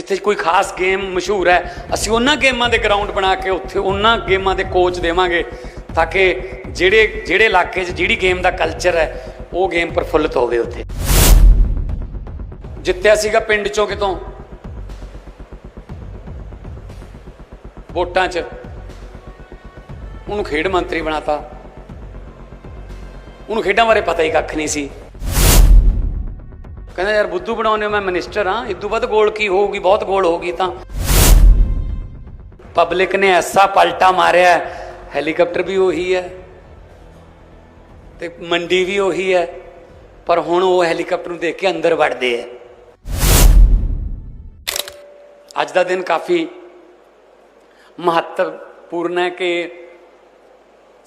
ਜਿੱਥੇ ਕੋਈ ਖਾਸ ਗੇਮ ਮਸ਼ਹੂਰ ਹੈ, ਅਸੀਂ ਉਹਨਾਂ ਗੇਮਾਂ ਦੇ ਗਰਾਊਂਡ ਬਣਾ ਕੇ ਉੱਥੇ ਉਹਨਾਂ ਗੇਮਾਂ ਦੇ ਕੋਚ ਦੇਵਾਂਗੇ ਤਾਂ ਕਿ ਜਿਹੜੇ ਜਿਹੜੇ ਇਲਾਕੇ 'ਚ ਜਿਹੜੀ ਗੇਮ ਦਾ ਕਲਚਰ ਹੈ, ਉਹ ਗੇਮ ਪ੍ਰਫੁੱਲਤ ਹੋਵੇ ਉੱਥੇ। ਜਿੱਤਿਆ ਸੀਗਾ ਪਿੰਡ ਚੋਂ ਕਿਤੋਂ? ਵੋਟਾਂ 'ਚ। ਉਹਨੂੰ ਖੇਡ ਮੰਤਰੀ ਬਣਾਤਾ। ਉਹਨੂੰ ਖੇਡਾਂ ਬਾਰੇ ਪਤਾ ਹੀ ਕੱਖ ਨਹੀਂ ਸੀ। ਕਹਿੰਦਾ ਯਾਰ ਬੁੱਧੂ ਬਣਾਉਣੇ ਮੈਂ ਮਿਨਿਸਟਰ ਹਾਂ ਇਦੋਂ ਵੱਧ ਗੋਲ ਕੀ ਹੋਊਗੀ ਬਹੁਤ ਗੋਲ ਹੋਊਗੀ ਤਾਂ। ਪਬਲਿਕ ਨੇ ਐਸਾ ਪਲਟਾ ਮਾਰਿਆ ਹੈ, ਹੈਲੀਕਾਪਟਰ ਵੀ ਉਹੀ ਹੈ ਤੇ ਮੰਡੀ ਵੀ ਉਹੀ ਹੈ ਪਰ ਹੁਣ ਉਹ ਹੈਲੀਕਾਪਟਰ ਨੂੰ ਦੇਖ ਕੇ ਅੰਦਰ ਵੜਦੇ ਆ ਅੱਜ ਦਾ ਦਿਨ ਕਾਫੀ ਮਹੱਤਵਪੂਰਨ ਹੈ ਕਿ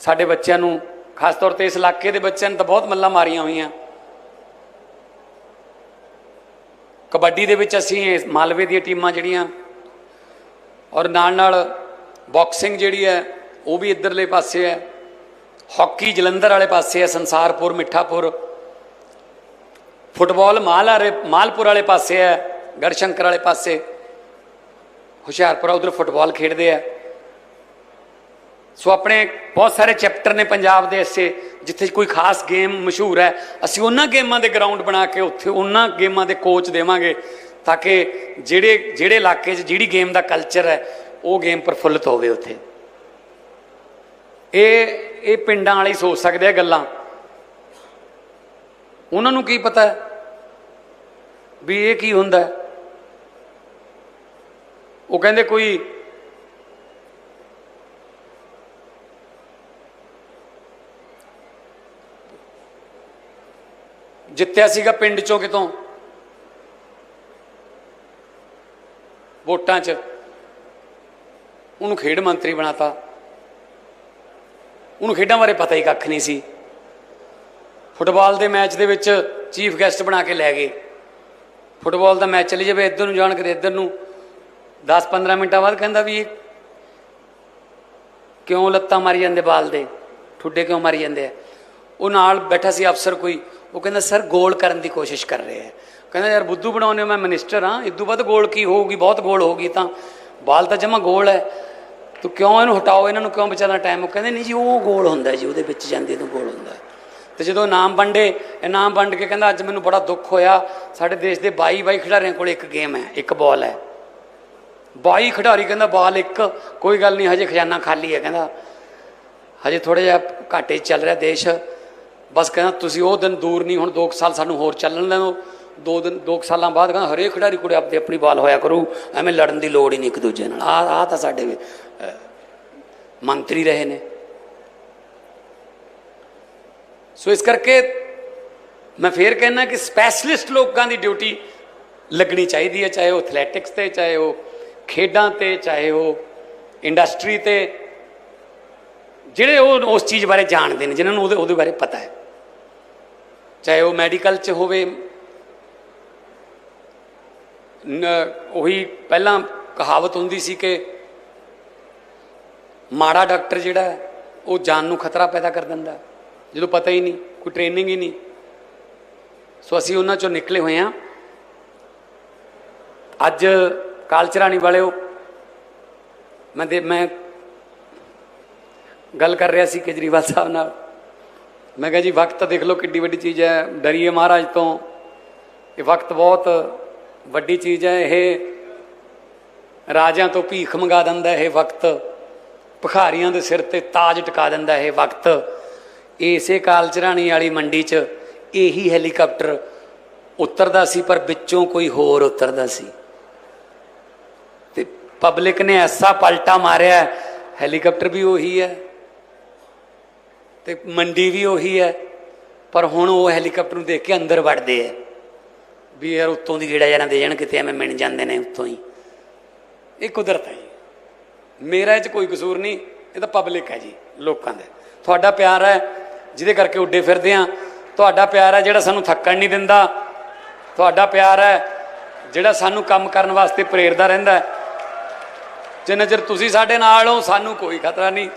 ਸਾਡੇ ਬੱਚਿਆਂ ਨੂੰ ਖਾਸ ਤੌਰ ਤੇ ਇਸ ਇਲਾਕੇ ਦੇ ਬੱਚਿਆਂ ਨੇ ਤਾਂ ਬਹੁਤ ਮੱਲਾਂ ਮਾਰੀਆਂ ਹੋਈਆਂ। ਕਬੱਡੀ ਦੇ ਵਿੱਚ ਅਸੀਂ ਮਾਲਵੇ ਦੀਆਂ ਟੀਮਾਂ ਜਿਹੜੀਆਂ ਔਰ ਨਾਲ ਨਾਲ ਬਾਕਸਿੰਗ ਜਿਹੜੀ ਹੈ, ਉਹ ਵੀ ਇਧਰਲੇ ਪਾਸੇ ਹੈ। ਹਾਕੀ ਜਲੰਧਰ ਵਾਲੇ ਪਾਸੇ ਹੈ, ਸੰਸਾਰਪੁਰ, ਮਿੱਠਾਪੁਰ। ਫੁੱਟਬਾਲ ਮਾਲ ਵਾਲੇ, ਮਾਲਪੁਰ ਵਾਲੇ ਪਾਸੇ ਹੈ, ਗੜਸ਼ੰਕਰ ਵਾਲੇ ਪਾਸੇ। ਹੁਸ਼ਿਆਰਪੁਰ ਉਧਰ ਫੁੱਟਬਾਲ ਖੇਡਦੇ ਆ। ਸੋ ਆਪਣੇ ਬਹੁਤ ਸਾਰੇ ਚੈਪਟਰ ਨੇ ਪੰਜਾਬ ਦੇ ਐਸੇ ਜਿੱਥੇ ਕੋਈ ਖਾਸ ਗੇਮ ਮਸ਼ਹੂਰ ਹੈ, ਅਸੀਂ ਉਹਨਾਂ ਗੇਮਾਂ ਦੇ ਗਰਾਊਂਡ ਬਣਾ ਕੇ ਉੱਥੇ ਉਹਨਾਂ ਗੇਮਾਂ ਦੇ ਕੋਚ ਦੇਵਾਂਗੇ ਤਾਂ ਕਿ ਜਿਹੜੇ ਜਿਹੜੇ ਇਲਾਕੇ 'ਚ ਜਿਹੜੀ ਗੇਮ ਦਾ ਕਲਚਰ ਹੈ, ਉਹ ਗੇਮ ਪ੍ਰਫੁੱਲਤ ਹੋਵੇ ਉੱਥੇ। ਇਹ ਇਹ ਪਿੰਡਾਂ ਵਾਲੇ ਸੋਚ ਸਕਦੇ ਆ ਗੱਲਾਂ। ਉਹਨਾਂ ਨੂੰ ਕੀ ਪਤਾ ਵੀ ਇਹ ਕੀ ਹੁੰਦਾ? ਉਹ ਕਹਿੰਦੇ ਕੋਈ ਜਿੱਤਿਆ ਸੀਗਾ ਪਿੰਡ ਚੋਂ ਕਿਤੋਂ? ਵੋਟਾਂ 'ਚ। ਉਹਨੂੰ ਖੇਡ ਮੰਤਰੀ ਬਣਾਤਾ। ਉਹਨੂੰ ਖੇਡਾਂ ਬਾਰੇ ਪਤਾ ਹੀ ਕੱਖ ਨਹੀਂ ਸੀ। ਫੁੱਟਬਾਲ ਦੇ ਮੈਚ ਦੇ ਵਿੱਚ ਚੀਫ ਗੈਸਟ ਬਣਾ ਕੇ ਲੈ ਗਏ। ਫੁੱਟਬਾਲ ਦਾ ਮੈਚ ਚੱਲੀ ਜਾਵੇ ਇੱਧਰ ਨੂੰ, ਜਾਣ ਕਦੇ ਇੱਧਰ ਨੂੰ। 10-15 ਮਿੰਟਾਂ ਬਾਅਦ ਕਹਿੰਦਾ ਵੀ ਇਹ ਕਿਉਂ ਲੱਤਾਂ ਮਾਰੀ ਜਾਂਦੇ ਬਾਲ ਦੇ? ਠੁੱਡੇ ਕਿਉਂ ਮਾਰੀ ਜਾਂਦੇ ਆ? ਉਹ ਨਾਲ ਬੈਠਾ ਸੀ ਅਫਸਰ ਕੋਈ ਉਹ ਕਹਿੰਦਾ, ਸਰ, ਗੋਲ ਕਰਨ ਦੀ ਕੋਸ਼ਿਸ਼ ਕਰ ਰਹੇ ਆ ਕਹਿੰਦਾ, ਯਾਰ, ਬੁੱਧੂ ਬਣਾਉਣੇ ਮੈਂ ਮਿਨਿਸਟਰ ਹਾਂ। ਇਦੋਂ ਬਾਅਦ ਗੋਲ ਕੀ ਹੋਊਗੀ? ਬਹੁਤ ਗੋਲ ਹੋਊਗੀ ਤਾਂ। ਬਾਲ ਤਾਂ ਜਮਾ ਗੋਲ ਹੈ। ਤੂੰ ਕਿਉਂ ਇਹਨੂੰ ਹਟਾਓ? ਇਹਨਾਂ ਨੂੰ ਕਿਉਂ ਬਚਾਉਣਾ ਟਾਈਮ ਉਹ ਕਹਿੰਦੇ, ਨਹੀਂ ਜੀ, ਉਹ ਗੋਲ ਹੁੰਦਾ ਜੀ, ਉਹਦੇ ਵਿੱਚ ਜਾਂਦੇ ਤਾਂ ਗੋਲ ਹੁੰਦਾ ਤੇ ਜਦੋਂ ਇਨਾਮ ਵੰਡੇ ਇਨਾਮ ਵੰਡ ਕੇ ਕਹਿੰਦਾ, ਅੱਜ ਮੈਨੂੰ ਬੜਾ ਦੁੱਖ ਹੋਇਆ। ਸਾਡੇ ਦੇਸ਼ ਦੇ 22 22 ਖਿਡਾਰੀਆਂ ਕੋਲ ਇੱਕ ਗੇਮ ਹੈ, ਇੱਕ ਬਾਲ ਹੈ। 22 ਖਿਡਾਰੀ ਕਹਿੰਦਾ, ਬਾਲ ਇੱਕ, ਕੋਈ ਗੱਲ ਨਹੀਂ, ਹਜੇ ਖਜ਼ਾਨਾ ਖਾਲੀ ਹੈ। ਕਹਿੰਦਾ, ਹਜੇ ਥੋੜਾ ਜਿਹਾ ਘਾਟੇ 'ਚ ਚੱਲ ਰਿਹਾ ਦੇਸ਼। ਬਸ ਕਹਿੰਦਾ, ਤੁਸੀਂ ਉਹ ਦਿਨ ਦੂਰ ਨਹੀਂ, ਹੁਣ 2 ਸਾਲ ਸਾਨੂੰ ਹੋਰ ਚੱਲਣ ਲੈਣੋ। ਦੋ ਦਿਨ 2 ਸਾਲਾਂ ਬਾਅਦ ਕਹਿੰਦਾ, ਹਰੇਕ ਖਿਡਾਰੀ ਕੋਲੇ ਆਪਦੇ ਆਪਣੀ ਬਾਲ ਹੋਇਆ ਕਰੂ, ਐਵੇਂ ਲੜਨ ਦੀ ਲੋੜ ਹੀ ਨਹੀਂ ਇੱਕ ਦੂਜੇ ਨਾਲ। ਆ ਆ ਤਾਂ ਸਾਡੇ ਮੰਤਰੀ ਰਹੇ ਨੇ। ਸੋ ਇਸ ਕਰਕੇ ਮੈਂ ਫੇਰ ਕਹਿਣਾ ਕਿ ਸਪੈਸ਼ਲਿਸਟ ਲੋਕਾਂ ਦੀ ਡਿਊਟੀ ਲੱਗਣੀ ਚਾਹੀਦੀ ਹੈ, ਚਾਹੇ ਉਹ ਐਥਲੈਟਿਕਸ ਤੇ, ਚਾਹੇ ਉਹ ਖੇਡਾਂ ਤੇ, ਚਾਹੇ ਉਹ ਇੰਡਸਟਰੀ ਤੇ। ਜਿਹੜੇ ਉਹ, ਉਸ ਚੀਜ਼ ਬਾਰੇ ਜਾਣਦੇ ਨੇ, ਜਿਨ੍ਹਾਂ ਨੂੰ ਉਹਦੇ ਉਹਦੇ ਬਾਰੇ ਪਤਾ ਹੈ। ਚਾਹੇ ਉਹ ਮੈਡੀਕਲ ਚ ਹੋਵੇ ਉਹੀ ਪਹਿਲਾਂ ਕਹਾਵਤ ਹੁੰਦੀ ਸੀ ਕਿ ਮਾੜਾ ਡਾਕਟਰ ਜਿਹੜਾ ਉਹ ਜਾਨ ਨੂੰ ਖਤਰਾ ਪੈਦਾ ਕਰ ਦਿੰਦਾ ਜਦੋਂ ਪਤਾ ਹੀ ਨਹੀਂ, ਕੋਈ ਟ੍ਰੇਨਿੰਗ ਹੀ ਨਹੀਂ। ਸੋ ਅਸੀਂ ਉਹਨਾਂ ਚੋਂ ਨਿਕਲੇ ਹੋਏ ਹਾਂ। ਅੱਜ ਕਾਲਚਰਾਣੀ ਵਾਲਿਓ, ਮੈਂ ਦੇ, ਮੈਂ ਗੱਲ ਕਰ ਰਿਹਾ ਸੀ ਕੇਜਰੀਵਾਲ ਸਾਹਿਬ ਨਾਲ। ਮੈਂ ਕਿਹਾ ਜੀ ਵਕਤ ਦੇਖ ਲਓ ਕਿੱਡੀ ਵੱਡੀ ਚੀਜ਼ ਹੈ। ਡਰੀਏ ਮਹਾਰਾਜ ਤੋਂ। ਇਹ ਵਕਤ ਬਹੁਤ ਵੱਡੀ ਚੀਜ਼ ਹੈ। ਇਹ ਰਾਜਿਆਂ ਤੋਂ ਭੀਖ ਮੰਗਾ ਦਿੰਦਾ ਇਹ ਵਕਤ ਭਖਾਰੀਆਂ ਦੇ ਸਿਰ ਤੇ ਤਾਜ ਟਿਕਾ ਦਿੰਦਾ ਇਹ ਵਕਤ ਇਸੇ ਕਾਲਚਰਾਣੀ ਵਾਲੀ ਮੰਡੀ 'ਚ ਇਹੀ ਹੈਲੀਕਾਪਟਰ ਉਤਰਦਾ ਸੀ ਪਰ ਵਿੱਚੋਂ ਕੋਈ ਹੋਰ ਉਤਰਦਾ ਸੀ। ਤੇ ਪਬਲਿਕ ਨੇ ਐਸਾ ਪਲਟਾ ਮਾਰਿਆ। ਹੈ, ਹੈਲੀਕਾਪਟਰ ਵੀ ਉਹੀ ਹੈ। ਤੇ ਮੰਡੀ ਵੀ ਉਹੀ ਹੈ, ਪਰ ਹੁਣ ਉਹ ਹੈਲੀਕਾਪਟਰ ਨੂੰ ਦੇਖ ਕੇ ਅੰਦਰ ਵੜਦੇ ਆ। ਵੀ ਯਾਰ ਉੱਤੋਂ ਦੀ ਗੇੜਾ ਜਾਣਾ ਦੇ ਜਾਣ, ਕਿਤੇ ਐਵੇਂ ਮਿਣ ਜਾਂਦੇ ਨੇ ਉੱਤੋਂ ਹੀ। ਇਹ ਕੁਦਰਤ ਹੈ ਜੀ। ਮੇਰਾ ਇਹ 'ਚ ਕੋਈ ਕਸੂਰ ਨਹੀਂ, ਇਹ ਤਾਂ ਪਬਲਿਕ ਹੈ ਜੀ, ਲੋਕਾਂ ਦਾ। ਤੁਹਾਡਾ ਪਿਆਰ ਹੈ, ਜਿਹਦੇ ਕਰਕੇ ਉੱਡੇ ਫਿਰਦੇ ਆ ਤੁਹਾਡਾ ਪਿਆਰ ਹੈ ਜਿਹੜਾ ਸਾਨੂੰ ਥੱਕਣ ਨਹੀਂ ਦਿੰਦਾ। ਤੁਹਾਡਾ ਪਿਆਰ ਹੈ, ਜਿਹੜਾ ਸਾਨੂੰ ਕੰਮ ਕਰਨ ਵਾਸਤੇ ਪ੍ਰੇਰਦਾ ਰਹਿੰਦਾ ਜਿੰਨਾ ਚਿਰ ਤੁਸੀਂ ਸਾਡੇ ਨਾਲ ਹੋ, ਸਾਨੂੰ ਕੋਈ ਖਤਰਾ ਨਹੀਂ।